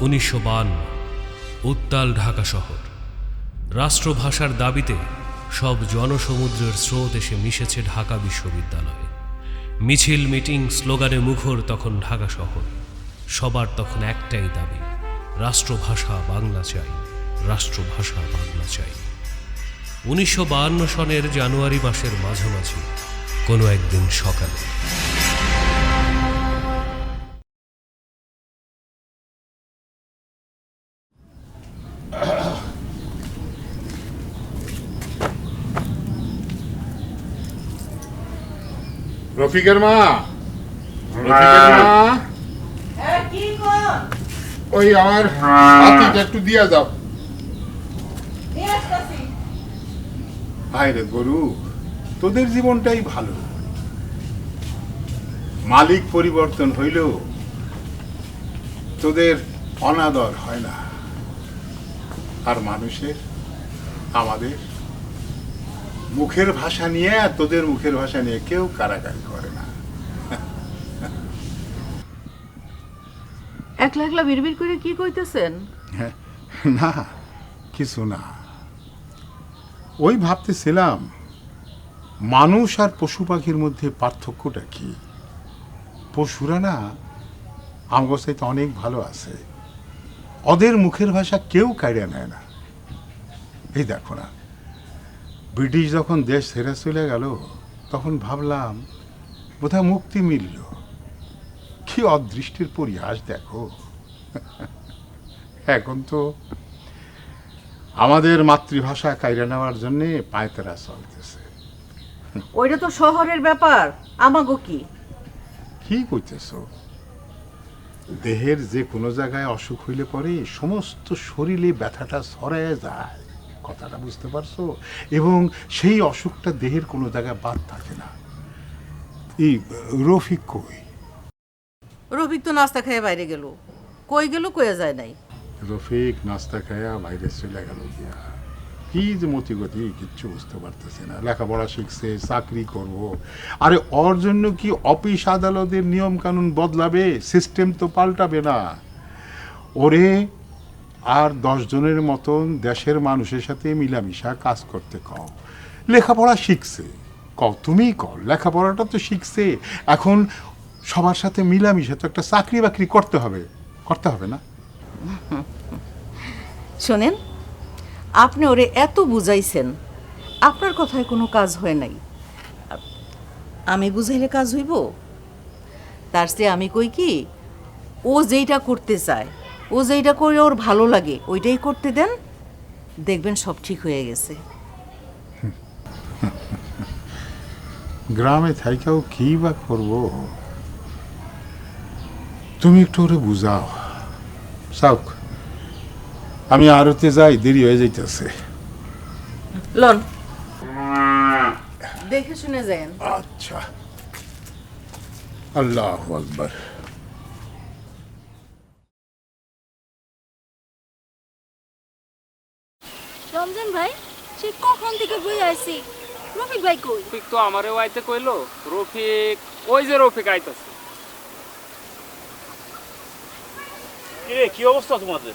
উনিশশো উত্তাল ঢাকা শহর। রাষ্ট্রভাষার দাবিতে সব জনসমুদ্রের স্রোত এসে মিশেছে ঢাকা বিশ্ববিদ্যালয়ে। মিছিল মিটিং স্লোগানে মুখর তখন ঢাকা শহর। সবার তখন একটাই দাবি, রাষ্ট্রভাষা বাংলা চাই, রাষ্ট্রভাষা বাংলা চাই। উনিশশো সনের জানুয়ারি মাসের মাঝামাঝি, কোনো একদিন সকালে। রফিকের মা? রফিকের মা? হ্যাঁ ওই আমার হাতিটা একটু দিয়া যাও হায় রে গরু তোদের জীবনটাই ভালো। মালিক পরিবর্তন হইলেও তোদের অনাদর হয় না। আর মানুষের আমাদের মুখের ভাষা নিয়ে আর তোদের মুখের ভাষা নিয়ে কেউ কারাকারি করে না। একলা একলা বিড়বিড় করে কি কইতেছেন? হ্যাঁ, না কিছু না। ওই ভাবতেছিলাম মানুষ আর পশু পাখির মধ্যে পার্থক্যটা কি? পশুরা না আমগো চাইতে অনেক ভালো আছে। ওদের মুখের ভাষা কেউ কাড়িয়ে নেয় না। এই দেখো না ব্রিটিশ যখন দেশ ছেড়ে চলে গেল তখন ভাবলাম বোধহয় মুক্তি মিলল। কি অদৃষ্টির পরিহাস দেখো। এখন তো আমাদের মাতৃভাষা কাইরা নেওয়ার জন্যে পায়তারা চলতেছে। ওইটা তো শহরের ব্যাপার আমাগো কি? কি কইতেছ? দেহের যে কোনো জায়গায় অসুখ হইলে পরে সমস্ত শরীরে ব্যথাটা ছড়ায় যায়। কথাটা বুঝতে পারছ? এবং সেই অসুখটা দেহের কোনো জায়গায় বাদ থাকে না। এই রফিক কই? রফিক তো নাস্তা খেয়ে বাইরে গেল। কই গেল কয়ে যায় নাই। রফিক নাস্তা খায়া বাইরে চলে গেল গিয়া। কি যে মতি গতি কিচ্ছু বুঝতে পারতেছে না। লেখাপড়া শিখছে চাকরি করব। আরে ওর জন্য কি অফিস আদালতের নিয়ম কানুন বদলাবে? সিস্টেম তো পাল্টাবে না। ওরে আর দশ জনের মতন দেশের মানুষের সাথে মিলামিশা কাজ করতে কও। লেখাপড়া শিখছে। কও তুমি কও, লেখাপড়াটা তো শিখছে। এখন সবার সাথে মিলামিশা তো একটা চাকরি বাকরি করতে হবে। করতে হবে না? শোনেন, আপনি ওরে এত বুঝাইছেন, আপনার কথায় কোনো কাজ হয় নাই। আমি বুঝাইলে কাজ হইব? তার চেয়ে আমি কই কি, ও যেইটা করতে চায় ও যেইটা করে ওর ভালো লাগে ওইটাই করতে দেন দেখবেন সব ঠিক হয়ে গেছে। গ্রামে থাইকাও কি বা করব? তুমি একটু ওরে বুঝাও। সাউক আমি আরতে যাই দেরি হয়ে যাইতেছে। লন। দেখে শুনে যান। আচ্ছা। আল্লাহ আকবর। রমজান ভাই সে কখন থেকে বই আইছি রফিক ভাই কই? রফিক তো আমারও আইতে কইলো। রফিক ওই যে রফিক আইতাছে। কিরে কি অবস্থা তোমাদের?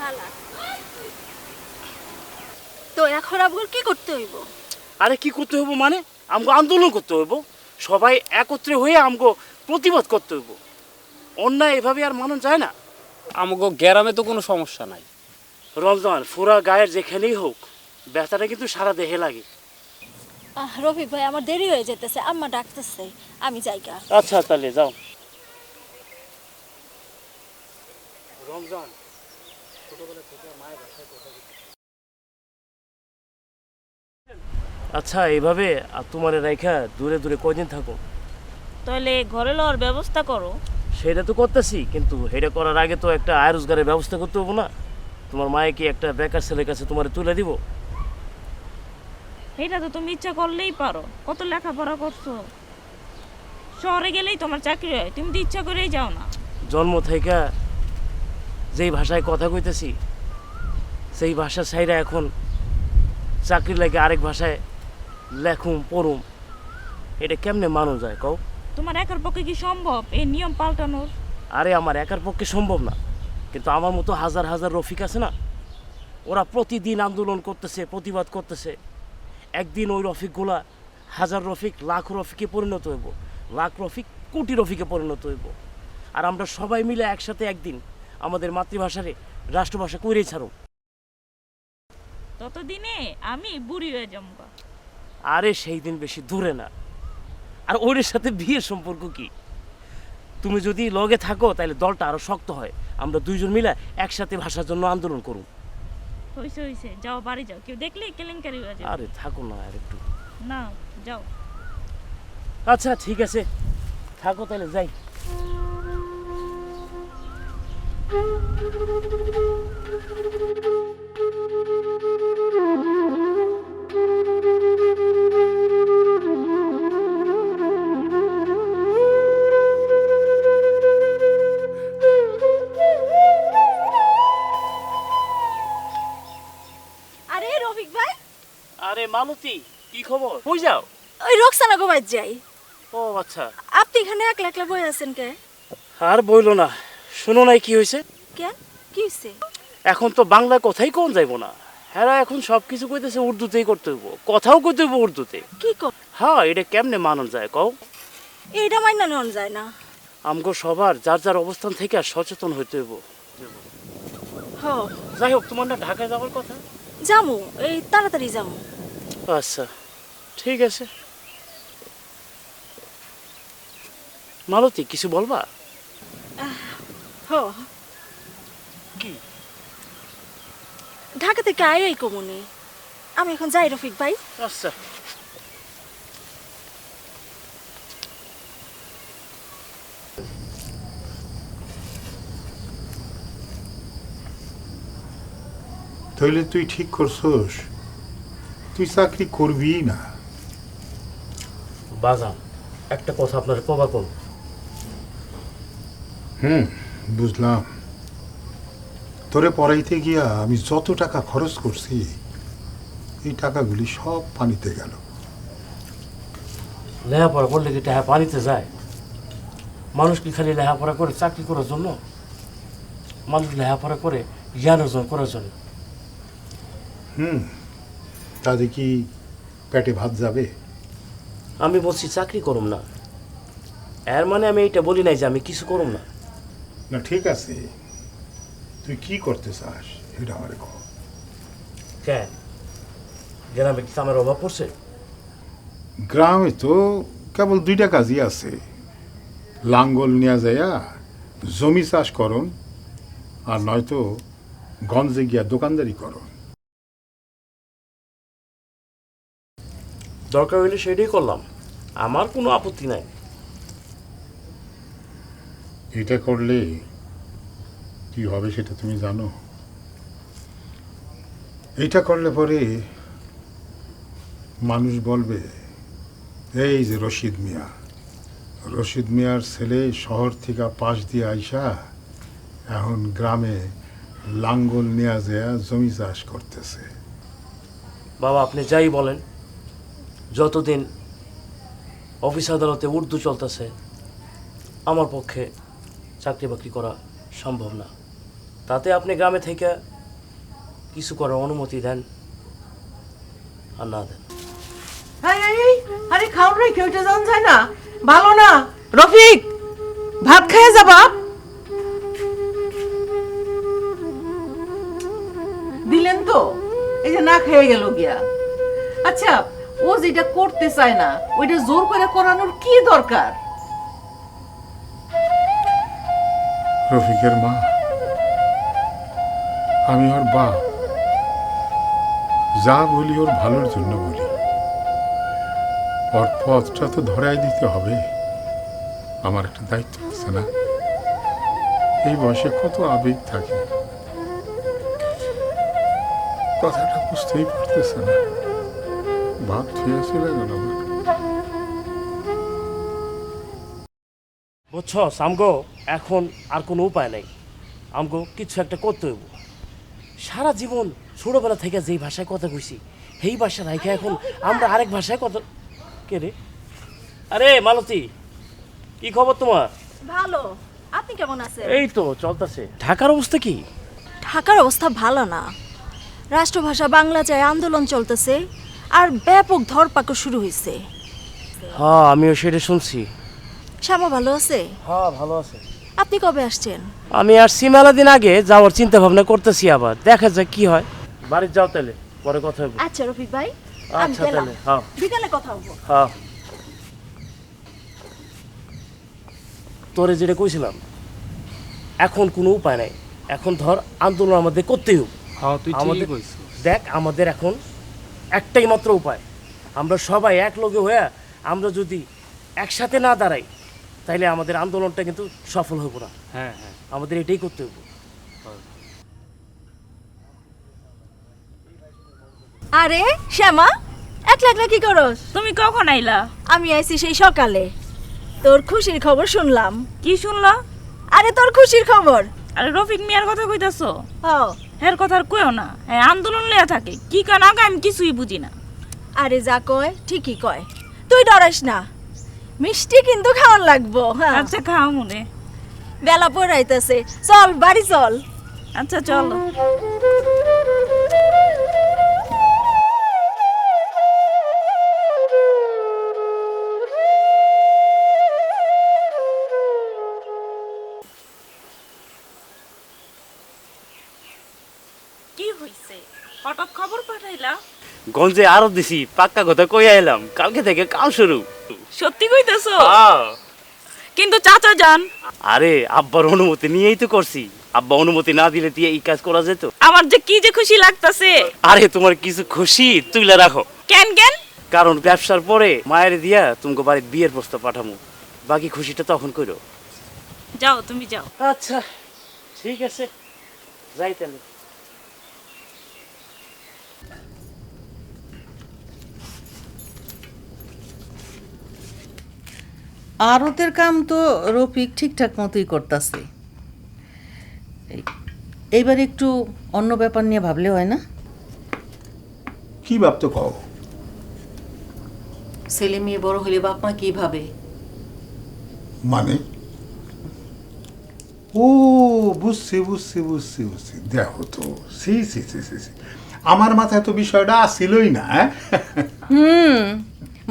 হালা তো এখন আপনার কি করতে হইব? আরে কি করতে হইব মানে? আমগো আন্দোলন করতে হইব। সবাই একত্রে হয়ে আমগো প্রতিবাদ করতে হইব। অন্যায় এভাবে আর মানুষ যায় না। আমাকে গ্রামে তো কোনো সমস্যা নাই। রমজান ফুরা গায়ের যেখানেই হোক ব্যথাটা কিন্তু সারা দেহে লাগে। আহ, রফিক ভাই আমার দেরি হয়ে যেতেছে। আম্মা ডাকতেছে আমি যাইগা আচ্ছা তাহলে যাও। রমজান আচ্ছা এইভাবে আর তোমার রেখা দূরে দূরে কয়দিন থাকো? তাহলে ঘরে লওয়ার ব্যবস্থা করো। সেটা তো করতেছি কিন্তু এটা করার আগে তো একটা আয় রোজগারের ব্যবস্থা করতে হব না। তোমার মায়ে কি একটা বেকার ছেলের কাছে তোমার তুলে দিব। এটা তো তুমি ইচ্ছা করলেই পারো। কত লেখাপড়া করছ? শহরে গেলেই তোমার চাকরি হয়। তুমি তো ইচ্ছা করেই যাও না। জন্ম থেকে যেই ভাষায় কথা কইতেছি সেই ভাষা ছাইরা এখন চাকরি লাগে আরেক ভাষায় লেখুম পড়ুম। এটা কেমনে মানুষ যায় কও? তোমার একার পক্ষে কি সম্ভব? এই নিয়ম পাল্টানোর। আরে আমার একার পক্ষে সম্ভব না। কিন্তু আমার মতো হাজার হাজার রফিক আছে না ওরা প্রতিদিন আন্দোলন করতেছে প্রতিবাদ করতেছে। একদিন ওই রফিকগুলা হাজার রফিক লাখ রফিকে পরিণত হইব লাখ রফিক কোটি রফিকে পরিণত হইব। আর আমরা সবাই মিলে একসাথে একদিন আমাদের মাতৃভাষারে রাষ্ট্রভাষা কইরেই ছাড়ব ততদিনে আমি বুড়ি হয়ে জমবা আরে সেই দিন বেশি দূরে না। আর ওর সাথে বিয়ের সম্পর্ক কি? তুমি যদি লগে থাকো তাহলে দলটা আরও শক্ত হয়। আমরা দুইজন মিলে একসাথে ভাষার জন্য আন্দোলন করুন। হইছে হইছে। যাও বাড়ি যাও। কেউ দেখলে কেলেঙ্কারি হয়ে যাবে। আরে থাকো না আর একটু। না যাও। আচ্ছা ঠিক আছে। থাকো তাহলে যাই। আরে কই যাও। ওই রোকসানা গোবাই যাই ও আচ্ছা। আপনি এখানে একলা একলা বই আছেন কে? আর বইলো না। শুনো নাই কি হয়েছে? কেন? কি হইছে এখন তো বাংলা কথাই কোন যাইবো না। হ্যাঁ এখন সব কিছু কইতেছে উর্দুতেই করতে হইব। কথাও কইতে হইব উর্দুতে। কি কর হ্যাঁ এটা কেমনে মানন যায় কও? এইটা মাইনা নেওয়া যায় না। আমগো সবার যার যার অবস্থান থেকে আর সচেতন হইতে হইব। হ। যাই হোক তোমার না ঢাকায় যাওয়ার কথা? যামু এই তাড়াতাড়ি যামু। আচ্ছা। ঠিক আছে। মালতী কিছু বলবা? হ। কি? ঢাকা থেকে আয় এই কমুনি। আমি এখন যাই রফিক ভাই। আচ্ছা। তাহলে তুই ঠিক করছস। তুই চাকরি করবি না। বাজান একটা কথা আপনার কবা কোন হুম বুঝলাম। তোরে পড়াইতে গিয়া আমি যত টাকা খরচ করছি এই টাকাগুলি সব পানিতে গেল। লেখাপড়া করলে কি টাকা পানিতে যায়? মানুষ কি খালি লেখাপড়া করে চাকরি করার জন্য? মানুষ লেখাপড়া করে জ্ঞান অর্জন করার জন্য। হুম তাতে কি পেটে ভাত যাবে? আমি বলছি চাকরি করুম না। এর মানে আমি এইটা বলি নাই যে আমি কিছু করুম না। না ঠিক আছে। তুই কি করতে চাস এটা আমার কহ কেন গ্রামে কি আমার অভাব পড়ছে? গ্রামে তো কেবল দুইটা কাজই আছে। লাঙ্গল নিয়ে যাইয়া জমি চাষ করন আর নয়তো গঞ্জে গিয়া দোকানদারি করন দরকার হইলে সেটাই করলাম। আমার কোনো আপত্তি নাই। এটা করলে কি হবে সেটা তুমি জানো? এটা করলে পরে মানুষ বলবে এই যে রশিদ মিয়া রশিদ মিয়ার ছেলে শহর থেকে পাশ দিয়ে আইসা এখন গ্রামে লাঙ্গল নেওয়া যায় জমি চাষ করতেছে। বাবা আপনি যাই বলেন। যতদিন অফিস আদালতে উর্দু চলতেছে, আমার পক্ষে চাকরি বাকরি করা সম্ভব না। তাতে আপনি গ্রামে থেকে কিছু করার অনুমতি দেন আর না দেন। আরে রেখে ওইটা যান যায় না। ভালো না। রফিক, ভাত খেয়ে যাবা দিলেন তো? এই যে না খেয়ে গেল গিয়া। আচ্ছা ও যেটা করতে চায় না, ওইটা জোর করে করানোর কি দরকার? রফিকের মা, আমি ওর বাপ যা বলি ওর ভালোর জন্য বলি। ওর পথটা তো ধরাই দিতে হবে। আমার একটা দায়িত্ব আছে না? এই বয়সে কত আবেগ থাকে। কথাটা বুঝতেই পারতেছে না। ভাব খেয়ে চলে গেল আমগো এখন আর কোনো উপায় নাই। আমগো কিছু একটা করতে হইব। সারা জীবন ছোটবেলা থেকে যেই ভাষায় কথা কইছি সেই ভাষা রাইখা এখন আমরা আরেক ভাষায় কথা কে রে? আরে মালতী কি খবর তোমার? ভালো। আপনি কেমন আছেন? এই তো চলতেছে। ঢাকার অবস্থা কি? ঢাকার অবস্থা ভালো না। রাষ্ট্রভাষা বাংলা চাই আন্দোলন চলতেছে আর ব্যাপক ধরপাকড় শুরু হয়েছে। হ্যাঁ আমিও সেটা শুনছি। শ্যামা ভালো আছে? হ্যাঁ ভালো আছে। আপনি কবে আসছেন? আমি আসছি মেলা দিন আগে যাওয়ার চিন্তা ভাবনা করতেছি আবার। দেখা যাক কি হয়। বাড়ি যাও তাহলে পরে কথা হবে। আচ্ছা রফিক ভাই আচ্ছা তাহলে হ্যাঁ। বিকালে কথা হব। হ্যাঁ। তোরে যেটা কইছিলাম এখন কোনো উপায় নাই। এখন ধর আন্দোলন আমাদের করতেই হোক হ্যাঁ তুই আমাদের কইছিস। দেখ আমাদের এখন একটাই মাত্র উপায়। আমরা সবাই এক লগে হয়ে আমরা যদি একসাথে না দাঁড়াই তাইলে আমাদের আন্দোলনটা কিন্তু সফল হব না। হ্যাঁ হ্যাঁ। আমাদের এটাই করতে হবে আরে শ্যামা একলা একলা কি করস? তুমি কখন আইলা? আমি আইছি সেই সকালে। তোর খুশির খবর শুনলাম। কি শুনলা? আরে তোর খুশির খবর। আরে রফিক মিয়ার কথা কইতাছো? ও। হের কথা আর কইও না। হ্যাঁ আন্দোলন লেয়া থাকে। কি কান আগে আমি কিছুই বুঝি না। আরে যা কয় ঠিকই কয়। তুই ডরাস না। মিষ্টি কিন্তু খাওয়ার লাগবো হ্যাঁ। আচ্ছা খাও মনে। বেলা পড়াইতেছে। চল বাড়ি চল। আচ্ছা চলো। গঞ্জে আরও দিছি পাক্কা কথা কই আইলাম কালকে থেকে কাম শুরু। সত্যি কইতেছো? কিন্তু চাচা যান। আরে আব্বার অনুমতি নিয়েই তো করছি। আব্বা অনুমতি না দিলে দিয়ে এই কাজ করা যেত। আমার যে কি যে খুশি লাগতাছে। আরে তোমার কিছু খুশি তুইলা রাখো। কেন কেন? কারণ ব্যবসার পরে মায়ের দিয়া তোমাকে বাড়ির বিয়ের প্রস্তাব পাঠামু। বাকি খুশিটা তখন করো যাও তুমি যাও। আচ্ছা ঠিক আছে। যাই তাহলে। আড়তের কাম তো রফিক ঠিকঠাক মতোই করতেছে। এইবার একটু অন্য ব্যাপার নিয়ে ভাবলে হয় না? কি ভাবতো কও? ছেলে মেয়ে বড় হলে বাপ মা কি ভাবে? মানে? ও বুঝছি বুঝছি বুঝছি বুঝছি। দেখো তো সি সি সি সি। আমার মাথায় তো বিষয়টা আসিলই না হ্যাঁ? হুম।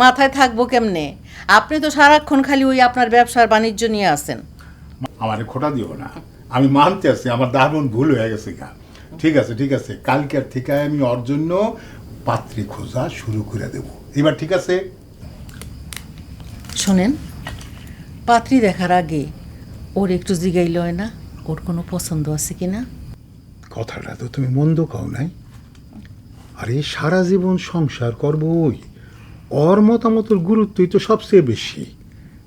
মাথায় থাকব কেমনে? আপনি তো সারাক্ষণ খালি ওই আপনার ব্যবসার বাণিজ্য নিয়ে আসেন আমার খোটা দিও না। আমি মানতে আছি আমার দারুণ ভুল হয়ে গেছে গা। ঠিক আছে ঠিক আছে কালকের থেকে আমি ওর জন্য পাত্রী খোঁজা শুরু করে দেব। এবার ঠিক আছে? শোনেন পাত্রী দেখার আগে ওর একটু জিগাইল হয় না ওর কোনো পছন্দ আছে কি না? কথাটা তো তুমি মন্দ খাও নাই। আরে সারা জীবন সংসার করব ওই ওর মতামতের গুরুত্বই তো সবচেয়ে বেশি।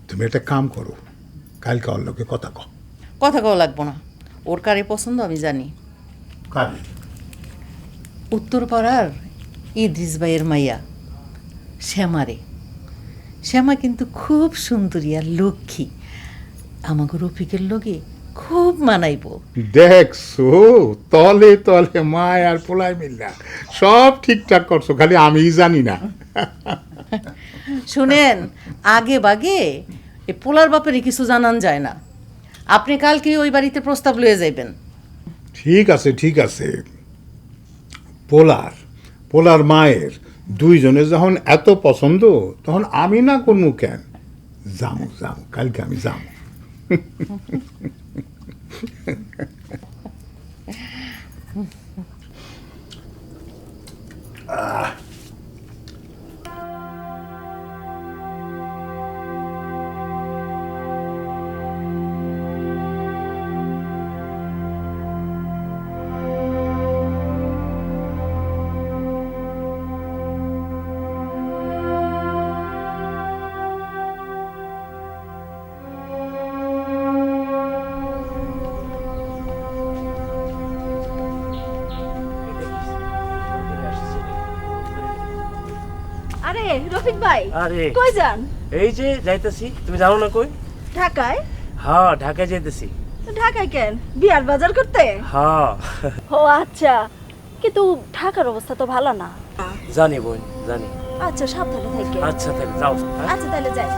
তুমি একটা কাম করো কালকে ওর লোকে কথা কও। কথা কও লাগবো না। ওর কারে পছন্দ আমি জানি। কারে? উত্তরপাড়ার ইদ্রিস ভাইয়ের মাইয়া শ্যামারে। শ্যামা কিন্তু খুব সুন্দরী আর লক্ষ্মী। আমাকে রফিকের লগে খুব মানাইব। দেখছ তলে তলে মায় আর পোলাই মিল্লা। সব ঠিকঠাক করছ খালি আমিই জানি না। শুনেন আগে বাগে এ পোলার বাপেরই কিছু জানান যায় না। আপনি কালকে ওই বাড়িতে প্রস্তাব লয়ে যাইবেন। ঠিক আছে ঠিক আছে। পোলার পোলার মায়ের দুইজনের যখন এত পছন্দ তখন আমি না করব কেন? যাব যাব কালকে আমি যাব আরে রফিক ভাই আরে। কই যান? এই যে যাইতেছি তুমি জানো না কই? ঢাকায়? হ্যাঁ ঢাকায় যাইতেছি। ঢাকায় কেন? বিয়ার বাজার করতে? হ্যাঁ। ও আচ্ছা কিন্তু ঢাকার অবস্থা তো ভালো না। জানি বোন জানি। আচ্ছা সাবধানে থেকে। আচ্ছা তাহলে যাও। হ্যাঁ? আচ্ছা তাহলে যাই।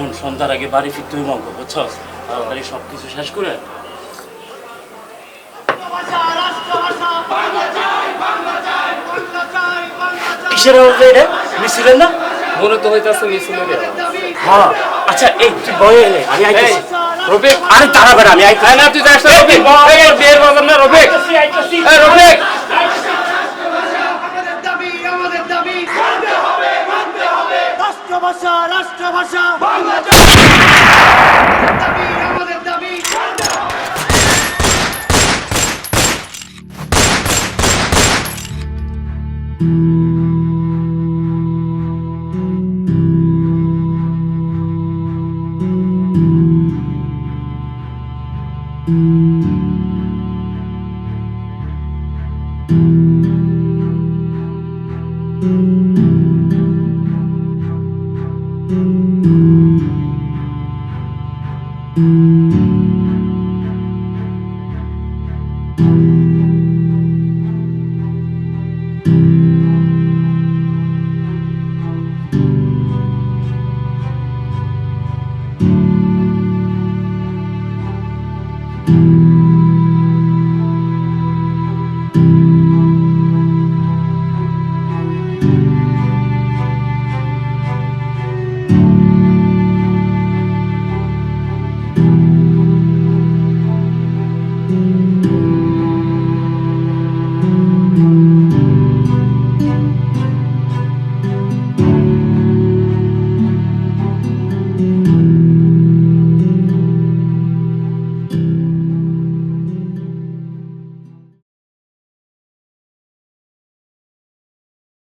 শোন সন্ধ্যার আগে বাড়ি ফিরতে হইব বুঝছস? তাড়াতাড়ি সব কিছু শেষ করে। কিসের আওয়াজ? এটা মিছিলের না? মনে তো হইতাছে মিছিলের হ্যাঁ আচ্ছা এই তুই বয়ে এলে আমি আইতেছি। আরে তারা আমি আইতেছি। না তুই যাস না এই, বিয়ের বাজার না রফিক। আইতেছি আইতেছি এই রফিক আমাদের দাবি আমাদের দাবি মানতে হবে মানতে হবে রাষ্ট্রভাষা রাষ্ট্রভাষা। বাংলা দাবি আমাদের দাবি মানতে হবে